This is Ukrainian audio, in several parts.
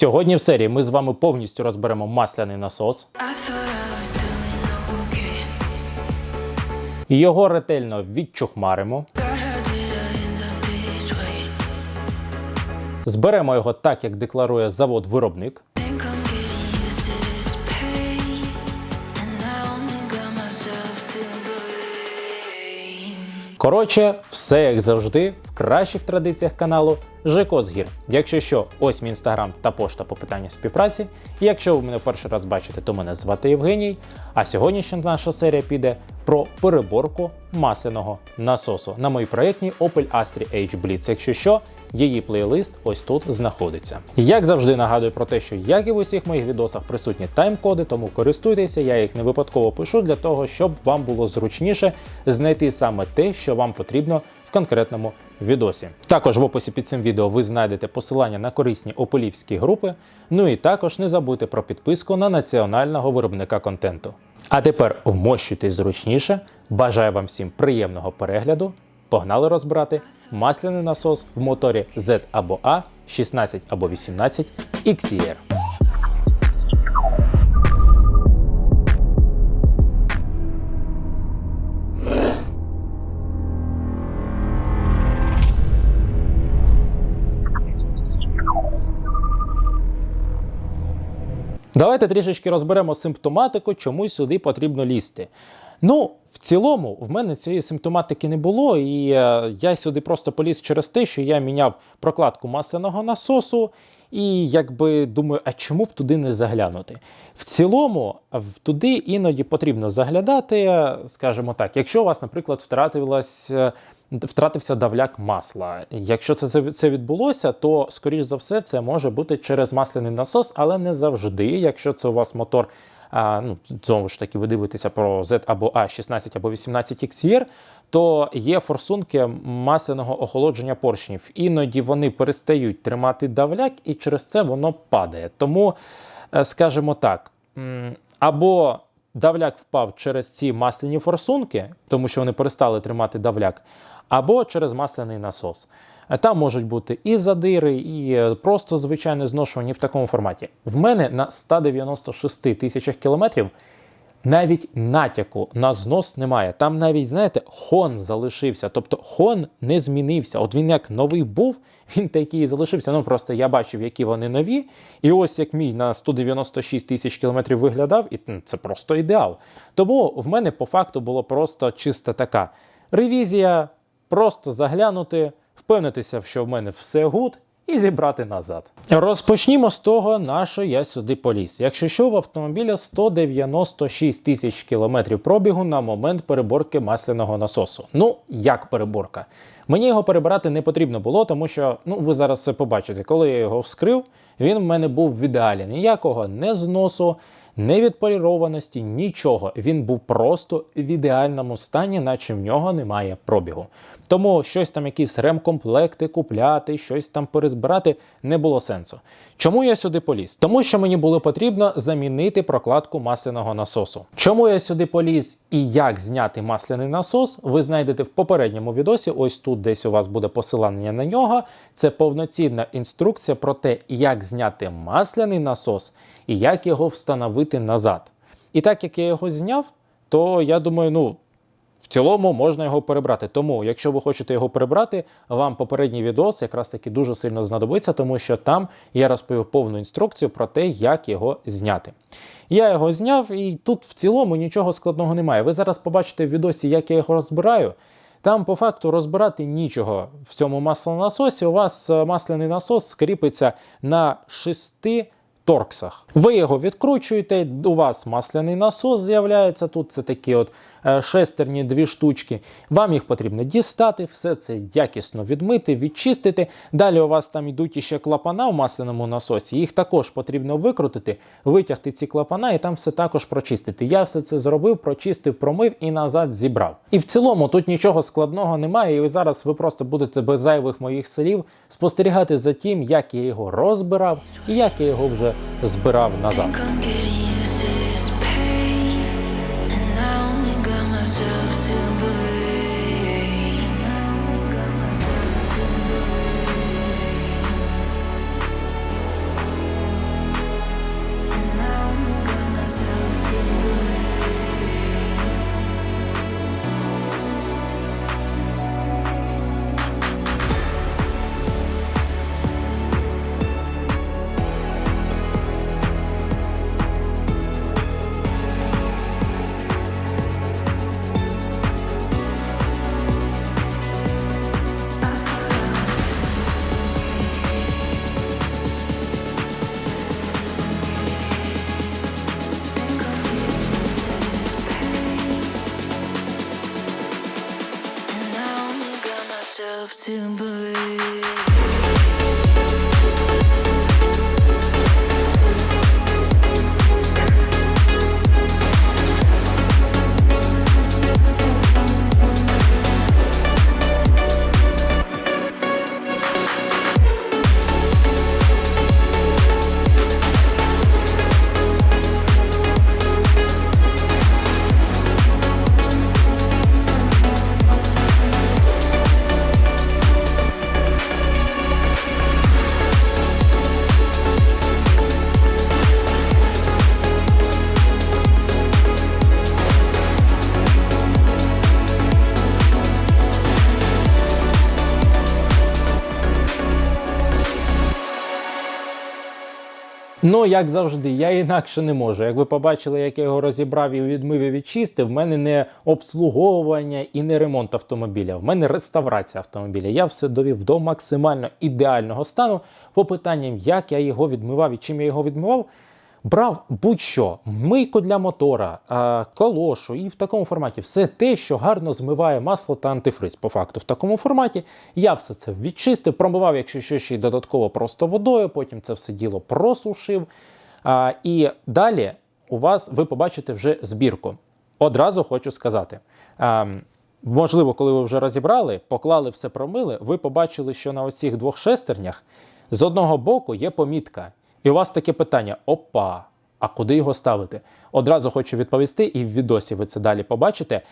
Сьогодні в серії ми з вами повністю розберемо масляний насос, його ретельно відчухмаримо, зберемо його так, як декларує завод-виробник. Коротше, все як завжди, кращих традиціях каналу ЖКО Згір. Якщо що, ось мій інстаграм та пошта по питанню співпраці. Якщо ви мене перший раз бачите, то мене звати Євгеній. А сьогоднішня наша серія піде про переборку масляного насосу на моїй проєктній Opel Astra H Blitz. Якщо що, її плейлист ось тут знаходиться. Як завжди нагадую про те, що як і в усіх моїх відосах присутні тайм-коди, тому користуйтеся, я їх не випадково пишу для того, щоб вам було зручніше знайти саме те, що вам потрібно в конкретному відосі. Також в описі під цим відео ви знайдете посилання на корисні ополівські групи. Ну і також не забудьте про підписку на національного виробника контенту. А тепер вмощуйтесь зручніше. Бажаю вам всім приємного перегляду. Погнали розбирати масляний насос в моторі Z або A 16 або 18 XER. Давайте трішечки розберемо симптоматику, чому сюди потрібно лізти. Ну, в цілому, в мене цієї симптоматики не було, і е, я сюди просто поліз через те, що я міняв прокладку масляного насосу, і якби думаю, а чому б туди не заглянути? В цілому, туди іноді потрібно заглядати, е, скажімо так, якщо у вас, наприклад, втратилась. Втратився давляк масла. Якщо це, це, це відбулося, то скоріш за все це може бути через масляний насос, але не завжди. Якщо це у вас мотор, а, ну знову ж таки, ви дивитеся про Z або A 16 або 18 XR, то є форсунки масляного охолодження поршнів. Іноді вони перестають тримати давляк, і через це воно падає. Тому, е, скажімо так, або давляк впав через ці масляні форсунки, тому що вони перестали тримати давляк, або через масляний насос. Там можуть бути і задири, і е, просто звичайне зношування в такому форматі. В мене на 196 тисячах кілометрів навіть натяку на знос немає. Там навіть, знаєте, хон залишився. Тобто хон не змінився. От він як новий був, він такий і залишився. Ну просто я бачив, які вони нові. І ось як мій на 196 тисяч кілометрів виглядав, і це просто ідеал. Тому в мене по факту було просто чиста така ревізія, просто заглянути, впевнитися, що в мене все гуд, і зібрати назад. Розпочнімо з того, на що я сюди поліз. Якщо що, в автомобіля 196 тисяч кілометрів пробігу на момент переборки масляного насосу. Ну, як переборка? Мені його перебирати не потрібно було, тому що ну ви зараз це побачите. Коли я його вскрив, він в мене був в ідеалі. Ніякого не зносу, невідполірованості, нічого. Він був просто в ідеальному стані, наче в нього немає пробігу. Тому щось там, якісь ремкомплекти купляти, щось там перезбирати не було сенсу. Чому я сюди поліз? Тому що мені було потрібно замінити прокладку масляного насосу. Чому я сюди поліз і як зняти масляний насос, ви знайдете в попередньому відосі. Ось тут десь у вас буде посилання на нього. Це повноцінна інструкція про те, як зняти масляний насос і як його встановити назад. І так як я його зняв, то я думаю, ну. В цілому можна його перебрати. Тому, якщо ви хочете його перебрати, вам попередній відос якраз таки дуже сильно знадобиться, тому що там я розповів повну інструкцію про те, як його зняти. Я його зняв, і тут в цілому нічого складного немає. Ви зараз побачите в відосі, як я його розбираю. Там по факту розбирати нічого в цьому масляному насосі. У вас е, масляний насос скріпиться на шести торксах. Ви його відкручуєте, у вас масляний насос з'являється. Тут це такі от шестерні дві штучки. Вам їх потрібно дістати, все це якісно відмити, відчистити. Далі у вас там йдуть іще клапана в масляному насосі. Їх також потрібно викрутити, витягти ці клапана і там все також прочистити. Я все це зробив, прочистив, промив і назад зібрав. І в цілому тут нічого складного немає. І зараз ви просто будете без зайвих моїх слів спостерігати за тим, як я його розбирав і як я його вже збирав назад. myself to believe. Ну, як завжди, я інакше не можу. Як ви побачили, як я його розібрав і відмив і відчистив, в мене не обслуговування і не ремонт автомобіля, в мене реставрація автомобіля. Я все довів до максимально ідеального стану. По питанням, як я його відмивав і чим я його відмивав, брав будь-що: мийку для мотора, колошу і в такому форматі все те, що гарно змиває масло та антифриз. По факту, в такому форматі я все це відчистив, промивав, якщо що ще й додатково просто водою, потім це все діло просушив. І далі у вас ви побачите вже збірку. Одразу хочу сказати. Можливо, коли ви вже розібрали, поклали все промили, ви побачили, що на оцих двох шестернях з одного боку є помітка. І у вас таке питання: опа, а куди його ставити? Одразу хочу відповісти, і в відосі ви це далі побачите.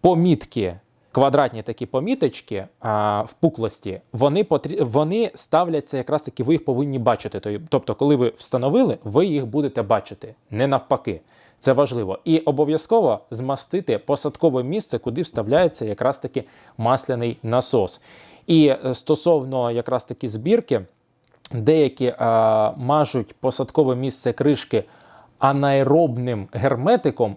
Помітки, квадратні такі поміточки а, впуклості, вони, потрі... вони ставляться якраз таки, ви їх повинні бачити. Тобто, коли ви встановили, ви їх будете бачити, не навпаки. Це важливо. І обов'язково змастити посадкове місце, куди вставляється якраз таки масляний насос. І е, стосовно якраз таки збірки, деякі а, мажуть посадкове місце кришки анаеробним герметиком.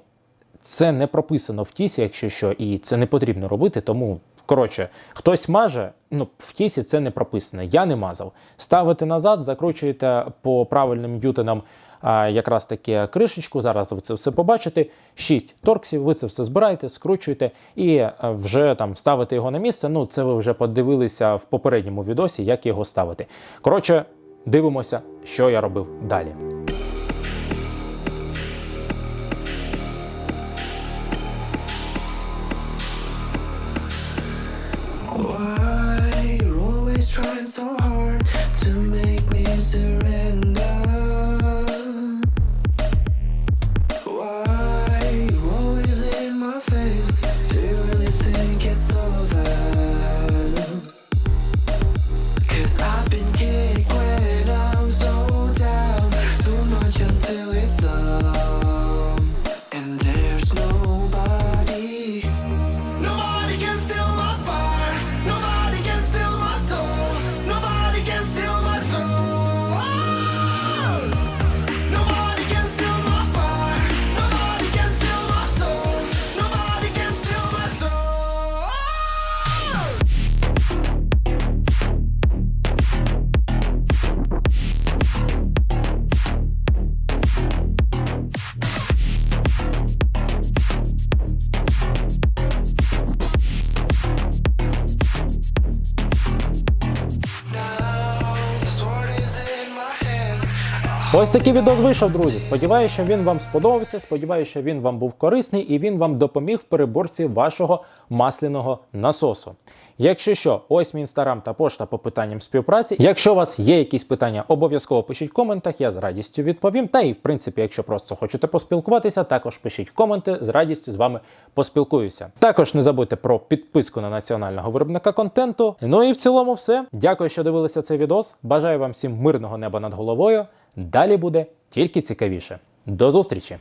Це не прописано в тісі, якщо що, і це не потрібно робити. Тому, коротше, хтось маже, ну в тісі це не прописано. Я не мазав. Ставите назад, закручуєте по правильним ньютонам якраз таки кришечку. Зараз ви це все побачите. Шість торксів, ви це все збираєте, скручуєте і е, вже там ставите його на місце. Ну, це ви вже подивилися в попередньому відосі, як його ставити. Коротше, дивимося, що я робив далі. Ось такий відос вийшов, друзі. Сподіваюся, що він вам сподобався. Сподіваюся, що він вам був корисний і він вам допоміг в переборці вашого масляного насосу. Якщо що, ось мій інстаграм та пошта по питанням співпраці. Якщо у вас є якісь питання, обов'язково пишіть в коментах, я з радістю відповім. Та і в принципі, якщо просто хочете поспілкуватися, також пишіть в коменти, з радістю з вами поспілкуюся. Також не забудьте про підписку на національного виробника контенту. Ну і в цілому все. Дякую, що дивилися цей відос. Бажаю вам всім мирного неба над головою. Далі буде тільки цікавіше. До зустрічі!